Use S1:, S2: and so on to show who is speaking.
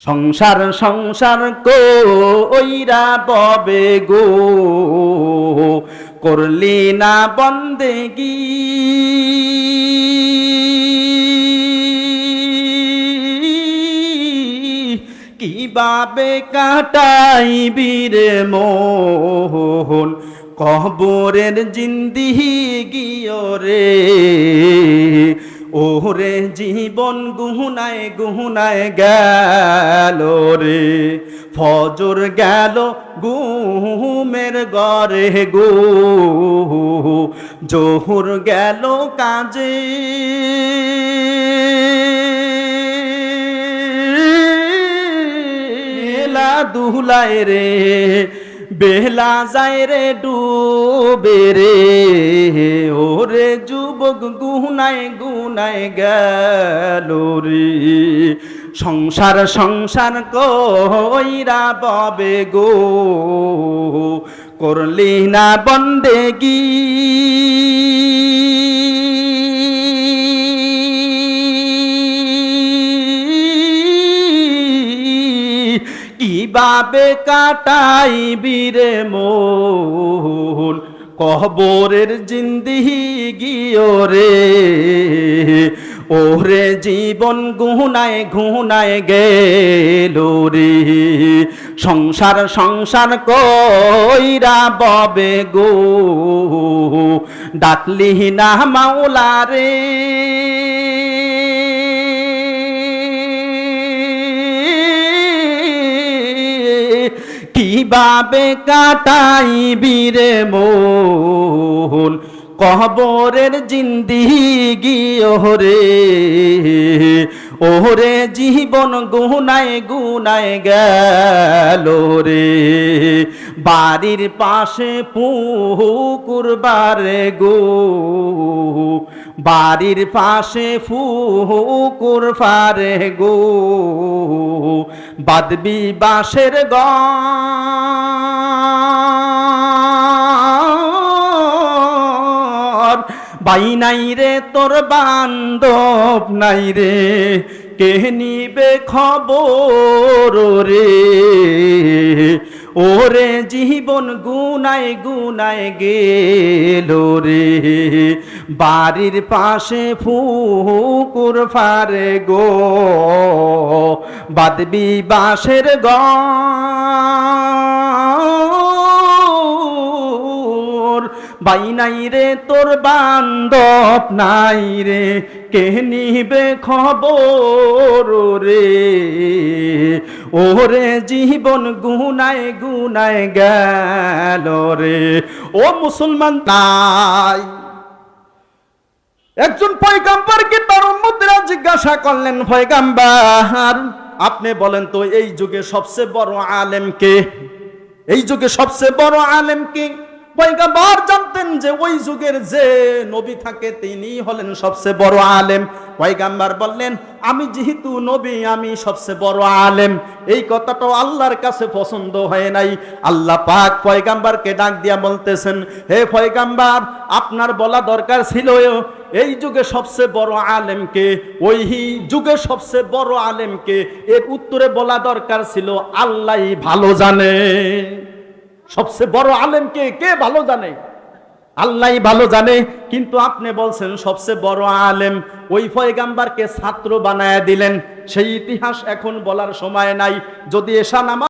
S1: সংসার সংসার কইরা ববে গো? করলি না বন্দেগি? কীভাবে কাটাইবি রে মোহন? কবরের জিন্দিহি গিয় রে। ওরে জীবন গুহুনায় গুহুনায় গেল রে। ফজর গেল গুমের গরে গো। জোহর গেল কাজে। দুলায় রে। বেলা যায় রে ডুবে রে, ওরে যুবক গুনায় গুনায় গেল সংসার সংসার কইরা ববে গো, করলি না বন্দেগী। কীভাবে কাটাই বীরে মোহন কবরের জিন্দিহি গিয়ে রে। ওরে জীবন গুনায় গুনায় গেল রে। সংসার সংসার কইরা ববে গো। ডাকলি না মাওলা রে। কীভাবে কাটাই বীরে মোহন কবরের জিন্দিগি ওরে ওরে জীবন গুনায় গুনায় গেল রে। বাড়ির পাশে পুকুর বারে গো। বাড়ির পাশে ফুকুর ফারে গো। বাদবি বাসের গর বাই নাই রে, তোর বান্ধব নাই রে। কে নিবে খবর রে? ওরে জীবন গুনায় গুনায় গেল রে। বাড়ির পাশে ফুকুর ফারে গো। বাদবি বাঁশের গর বাই নাই রে, তোর বান্ধব নাই রে, কে নিবে খবর রে? ওরে জীবন গুনায় গুনায় গেল রে। ও মুসলমান তাই একজন পয়গাম্বারকে তার উম্মতরা জিজ্ঞাসা করলেন, পয়গাম্বার, আপনি বলেন তো, এই যুগে সবচেয়ে বড় আলেম কে? এই যুগে সবচেয়ে বড় আলেম কে? পয়গাম্বার জানতেন যে ওই যুগের যে নবী থাকে তিনি হলেন সবচেয়ে বড় আলেম। পয়গাম্বার বললেন, আমি যেহেতু নবী, আমি সবচেয়ে বড় আলেম। এই কথাটাও আল্লাহর কাছে পছন্দ হয় নাই। আল্লাহ পাক পয়গাম্বারকে ডাক দিয়া বলতেছেন, হে পয়গাম্বার, আপনার বলা দরকার ছিল এই যুগে সবচেয়ে বড় আলেমকে ওই যুগে সবচেয়ে বড় আলেমকে এর উত্তরে বলা দরকার ছিল আল্লাহ ভালো জানে। সবচেয়ে বড় আলেমকে কে? ভালো জানে? আল্লাহ ভালো জানে, কিন্তু আপনি বলছেন সবচেয়ে বড় আলেম ওই ফয়গাম্বারকে ছাত্র বানায় দিলেন। সেই ইতিহাস এখন বলার সময় নাই। যদি এসা নামা